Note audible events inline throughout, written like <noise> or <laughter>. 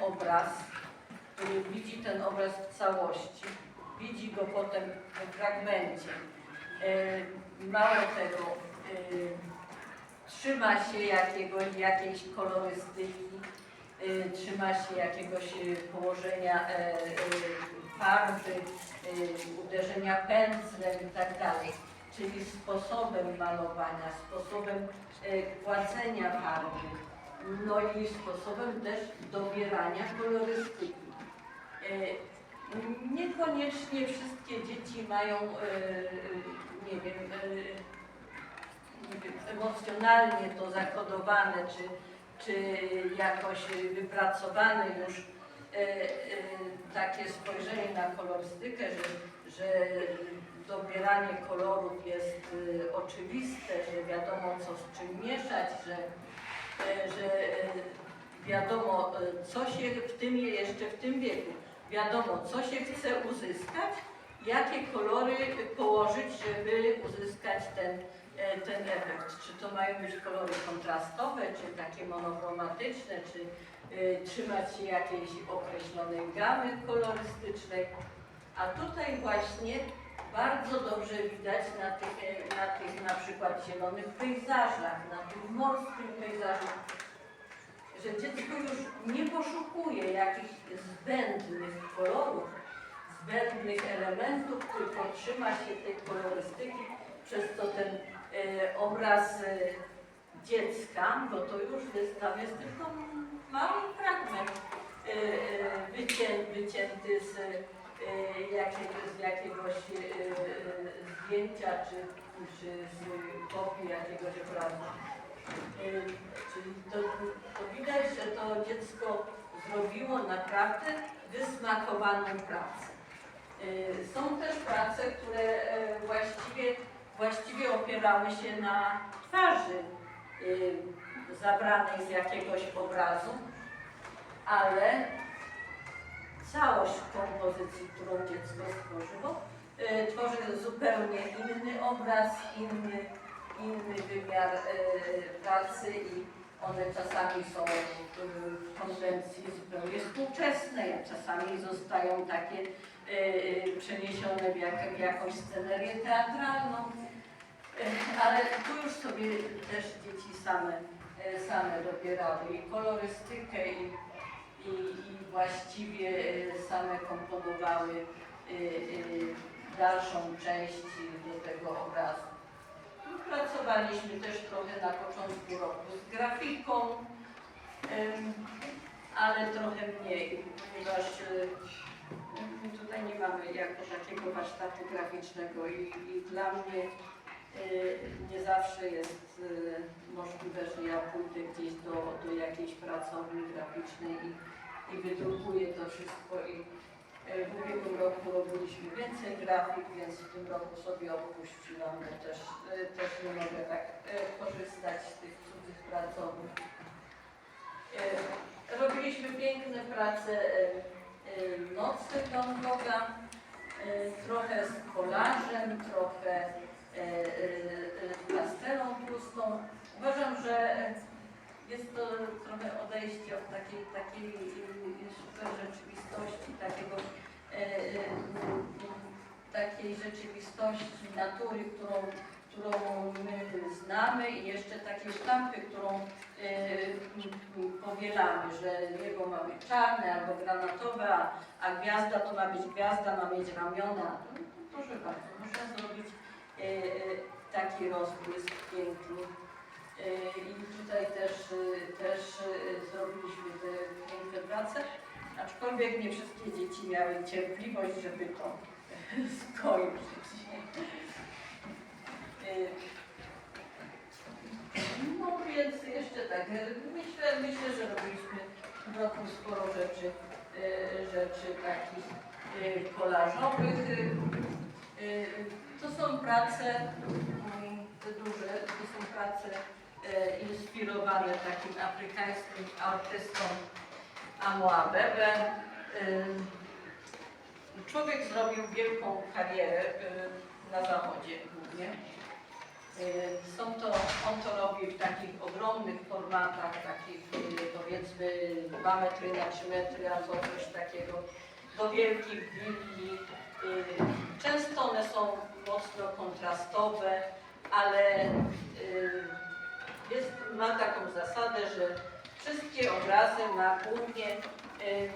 obraz, który widzi ten obraz w całości, widzi go potem w fragmencie. E, Mało tego, e, trzyma się jakiegoś, jakiejś kolorystyki, e, trzyma się jakiegoś położenia farby, uderzenia pędzlem i tak. Czyli sposobem malowania, sposobem kładzenia farby, no i sposobem też dobierania kolorystyki. E, Niekoniecznie wszystkie dzieci mają, e, e, nie wiem, nie wiem, emocjonalnie to zakodowane, czy, czy jakoś wypracowane już takie spojrzenie na kolorystykę, że, że dobieranie kolorów jest oczywiste, że wiadomo co z czym mieszać, że, że e, wiadomo e, co się w tym jeszcze w tym wieku, wiadomo co się chce uzyskać, jakie kolory położyć, żeby uzyskać ten, e, ten efekt. Czy to mają być kolory kontrastowe, czy takie monochromatyczne, czy trzymać się jakiejś określonej gamy kolorystycznej. A tutaj właśnie bardzo dobrze widać na tych, e, na tych na przykład zielonych pejzażach, na tych morskich pejzażach, że dziecko już nie poszukuje jakichś zbędnych kolorów, zbędnych elementów, tylko trzyma się tej kolorystyki, przez co ten e, obraz e, dziecka, bo to już jest, tam jest tylko mały fragment e, e, wycię, wycięty z, e, jakiegoś e, e, zdjęcia czy, czy z kopii jakiegoś obrazu. E, Czyli to, to widać, że to dziecko zrobiło naprawdę wysmakowaną pracę. Y, Są też prace, które e, właściwie, właściwie opierały się na twarzy zabranej z jakiegoś obrazu, ale całość kompozycji, którą dziecko stworzyło, y, tworzy zupełnie inny obraz, inny, inny wymiar y, pracy i one czasami są w konwencji zupełnie współczesnej, a czasami zostają takie przeniesione w, jak, jakąś scenerię teatralną. Ale tu już sobie też dzieci same, same dobierały i kolorystykę i, i, i właściwie y, same komponowały y, y, dalszą część do tego obrazu. Pracowaliśmy też trochę na początku roku z grafiką, ale trochę mniej, ponieważ em, tutaj nie mamy jako takiego warsztatu graficznego i, i dla mnie y, nie zawsze jest y, możliwe, że ja pójdę gdzieś do, do jakiejś pracowni graficznej i, i wydrukuję to wszystko i E, W ubiegłym roku robiliśmy więcej grafik, więc w tym roku sobie odpuściłam, bo też, też nie mogę tak korzystać z tych cudzych pracowni. Robiliśmy piękne prace Nocy e, trochę z kolarzem, trochę pastelą tłustą. Uważam, że jest to trochę odejście od takiej, takiej e, super rzeczywistości, takiego, e, e, takiej rzeczywistości natury, którą, którą my znamy i jeszcze takiej sztampy, którą e, powielamy, że niebo ma być czarne albo granatowe, a, gwiazda to ma być gwiazda, ma mieć ramiona. No, proszę bardzo, można zrobić e, e, taki rozbłysk piękny. E, I tutaj też, e, też e, zrobiliśmy te piękne prace, aczkolwiek nie wszystkie dzieci miały cierpliwość, żeby to <laughs> skończyć. E, No więc jeszcze tak, e, myślę, myślę, że robiliśmy w roku sporo rzeczy, e, rzeczy takich e, kolażowych. E, e, są prace mm, duże, to są prace e, inspirowane takim afrykańskim artystą Amoabebe. Człowiek zrobił wielką karierę e, na zachodzie głównie. Są to, on to robi w takich ogromnych formatach, takich powiedzmy 2 metry na 3 metry albo coś takiego, do wielkich willi. Często one są mocno kontrastowe, ale y, jest, ma taką zasadę, że wszystkie obrazy ma głównie y,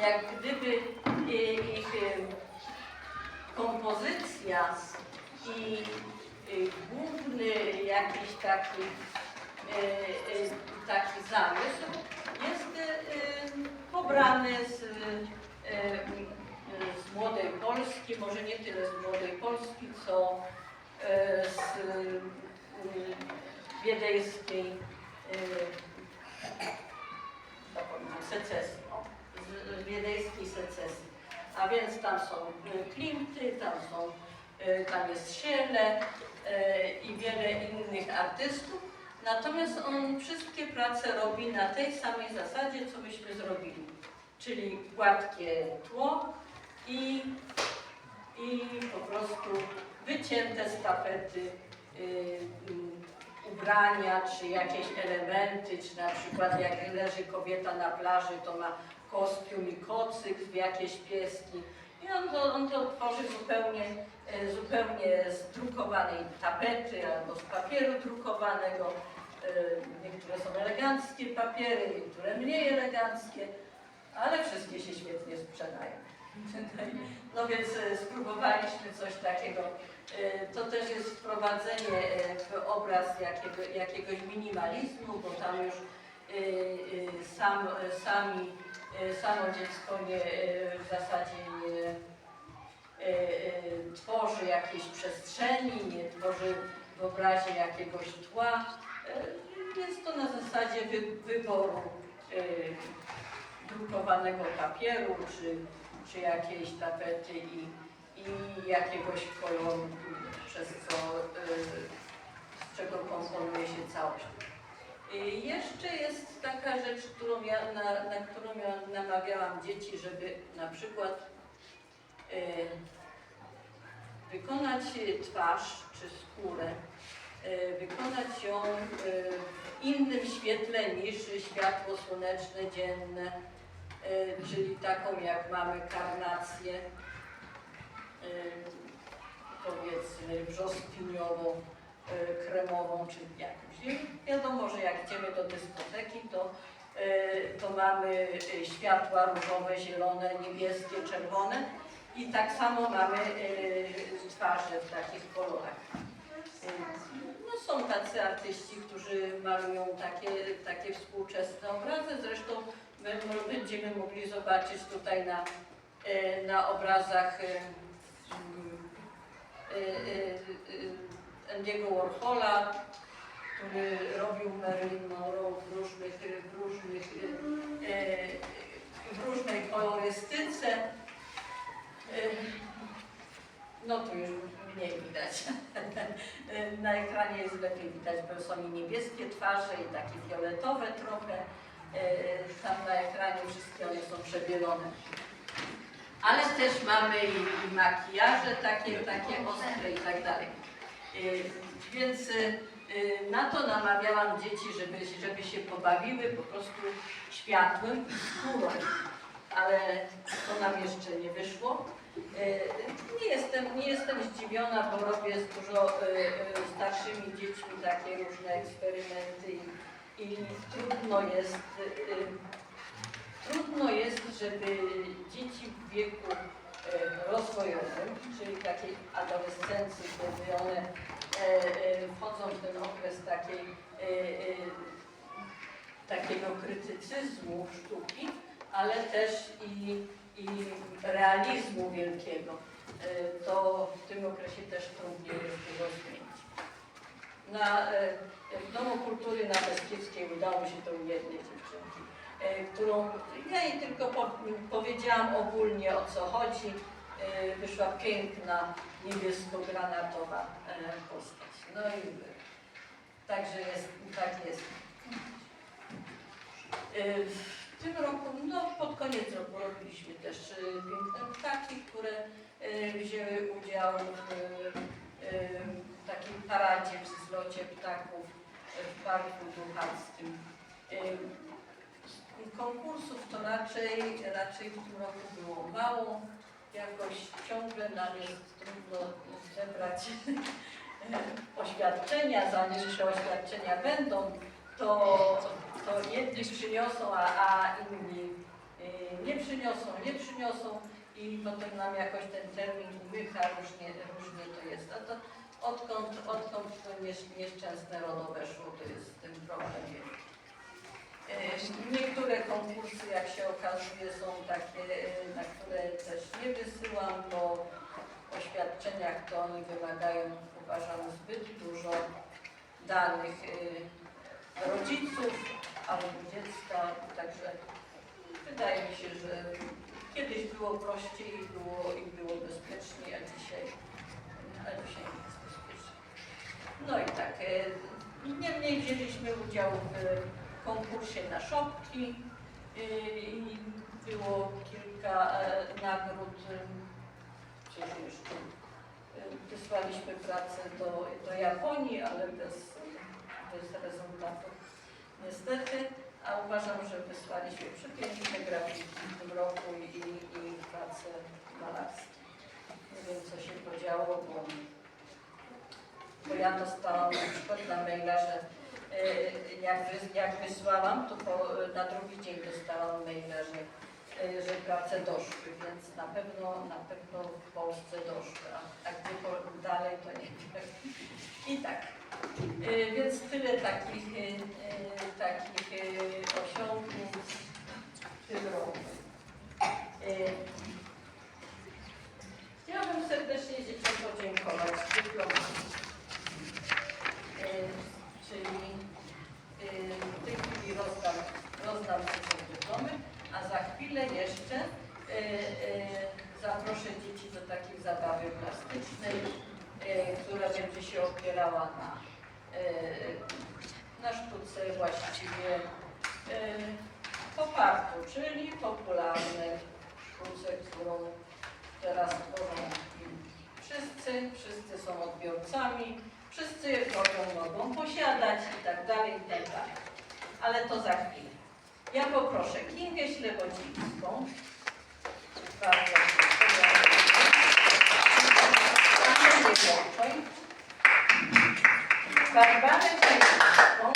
jak gdyby y, ich kompozycja i główny jakiś taki, taki zamysł jest pobrany z, z Młodej Polski, może nie tyle z Młodej Polski, co y, z y, wiedeńskiej zapomniałam, secesji, z, wiedeńskiej secesji. A więc tam są Klimty, tam są, tam jest Siele i wiele innych artystów. Natomiast on wszystkie prace robi na tej samej zasadzie, co myśmy zrobili. Czyli gładkie tło i, i po prostu wycięte z tapety y, y, ubrania, czy jakieś elementy, czy na przykład jak leży kobieta na plaży, to ma kostium i kocyk jakieś pieski. I on to, on to tworzy zupełnie, e, zupełnie z drukowanej tapety albo z papieru drukowanego. E, Niektóre są eleganckie papiery, niektóre mniej eleganckie, ale wszystkie się świetnie sprzedają. No więc e, spróbowaliśmy coś takiego. E, To też jest wprowadzenie e, w obraz jakiego, jakiegoś minimalizmu, bo tam już sam, sami, samo dziecko nie, w zasadzie nie tworzy jakiejś przestrzeni, nie tworzy w obrazie jakiegoś tła. Jest to na zasadzie wy, wyboru drukowanego papieru, czy, czy jakiejś tapety i, i jakiegoś koloru, przez co, y, z czego komponuje się całość. Y, Jeszcze jest taka rzecz, którą ja, na, na którą ja namawiałam dzieci, żeby na przykład y, wykonać twarz czy skórę, wykonać ją w innym świetle niż światło słoneczne, dzienne, czyli taką jak mamy karnację, y, powiedzmy brzoskwiniową, y, kremową czy jakąś. I wiadomo, że jak idziemy do dyskoteki, to, to mamy światła różowe, zielone, niebieskie, czerwone i tak samo mamy twarze w takich kolorach. No, są tacy artyści, którzy malują takie, takie współczesne obrazy. Zresztą my my będziemy mogli zobaczyć tutaj na, y, na obrazach y, y, Andiego Warhola, który robił Marilyn Monroe w różnych, w różnych, w różnej kolorystyce. No tu już mniej widać. Na ekranie jest lepiej widać, bo są i niebieskie twarze i takie fioletowe trochę. Y, Tam na ekranie wszystkie one są przebielone. Ale też mamy i, makijaże takie, takie ostre i tak dalej. Y, Więc y, na to namawiałam dzieci, żeby, żeby się pobawiły po prostu światłem i skórą. Ale to nam jeszcze nie wyszło. Nie jestem, nie jestem zdziwiona, bo robię z dużo starszymi dziećmi takie różne eksperymenty i, trudno jest y, Trudno jest, żeby dzieci w wieku e, rozwojowym, czyli takiej adolescencji, kiedy one e, e, wchodzą w ten okres takiej, takiego krytycyzmu sztuki, ale też i, i realizmu wielkiego. To w tym okresie też trudniej jest zmienić. Na, w Domu Kultury na Beskidzkiej udało się u jednej dziewczynki e, którą ja jej tylko po, powiedziałam ogólnie o co chodzi. E, Wyszła piękna, niebiesko-granatowa e, postać. No i także jest, tak jest. W tym roku, no pod koniec roku robiliśmy też piękne ptaki, które wzięły udział w takiej paradzie przy zlocie ptaków w Parku Duchackim. Konkursów to raczej, raczej w tym roku było mało. Jakoś ciągle nam jest trudno zebrać <laughs> oświadczenia, zanim te oświadczenia będą, to, to jedni przyniosą, a, a inni y, nie przyniosą, nie przyniosą i potem nam jakoś ten termin umyka, różnie, różnie to jest. A to odkąd, odkąd to niesz- nieszczęsne RODO weszło, to jest ten problem wielki. Y, Niektóre konkursy, jak się okazuje, są takie, na które też nie wysyłam, bo w oświadczeniach to oni wymagają, uważam, zbyt dużo danych y, rodziców albo dziecka, także wydaje mi się, że kiedyś było prościej i było, i było bezpieczniej, a dzisiaj, a dzisiaj. No i tak, y, niemniej wzięliśmy udział w konkursie na szopki y, i było kilka e, nagród, y, wysłaliśmy pracę do, do Japonii, ale bez, bez rezultatów niestety, a uważam, że wysłaliśmy przepiękne grafiki w tym roku i, i pracę malarskie. Nie wiem, co się podziało, bo, bo ja dostałam na przykład na maila, że y, jak, jak wysłałam, to po, na drugi dzień dostałam maila, że, y, że prace doszły, więc na pewno, na pewno w Polsce doszły, a, a gdzie po, dalej to nie wiem. I tak, y, więc tyle takich, takich y, osiągnięć w tym roku. Y, Chciałabym serdecznie dzieciom podziękować dyplomatom. Y, czyli y, w tej chwili rozdam, rozdam dzieciom dyplomy, a za chwilę jeszcze y, y, zaproszę dzieci do takiej zabawy plastycznej, y, która będzie się opierała na, y, na sztuce właściwie y, popartu, czyli popularnej sztuce, którą teraz tworzą wszyscy, wszyscy są odbiorcami, wszyscy mogą, mogą posiadać i tak dalej, i tak dalej. Ale to za chwilę. Ja poproszę Kingę Ślewodzińską. Bardzo proszę. Barbarę Zajewską.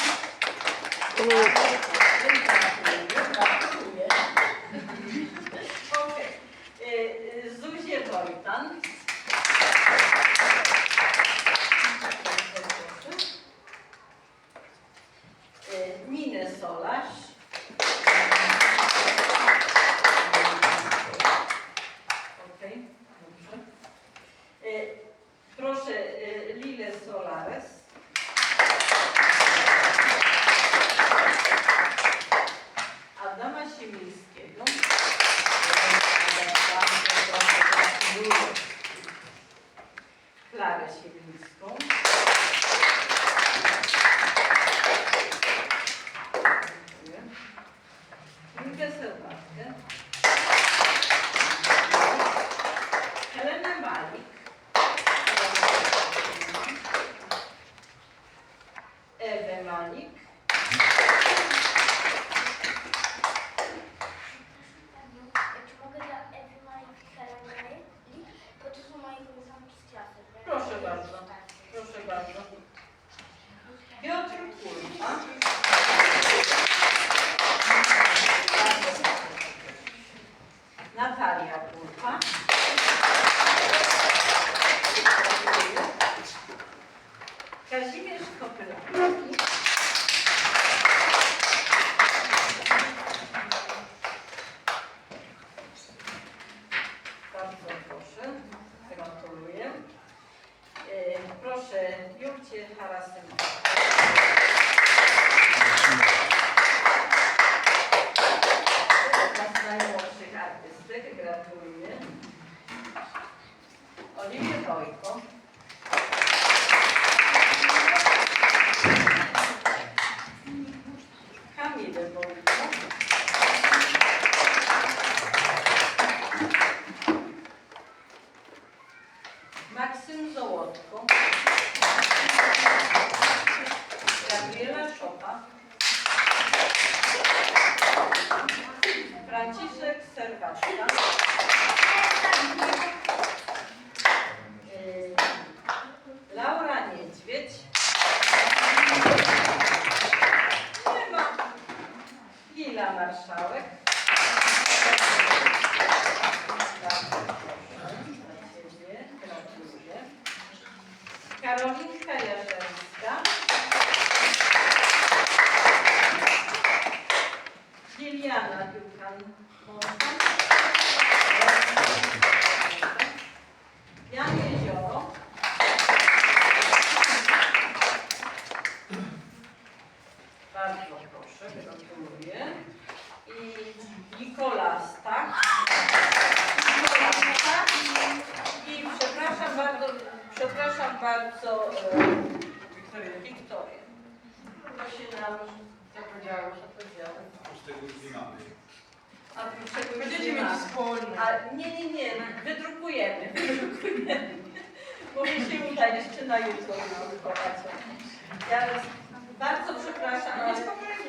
wszystkiego. Kirchherr Havasim. Kaczka. Bardzo, e, Wiktorię. To się nam zapodziało, zapodziało. Z tego już nie mamy. A oprócz tego już Będziecie nie mieć wspólne. A nie, nie, nie, wydrukujemy, wydrukujemy. Bo mi się uda jeszcze na jutro wydrukować. Ja bardzo przepraszam, ale,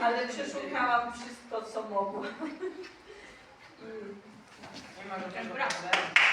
ale przeszukałam wszystko, co mogłam. Nie ma żadnego problemu.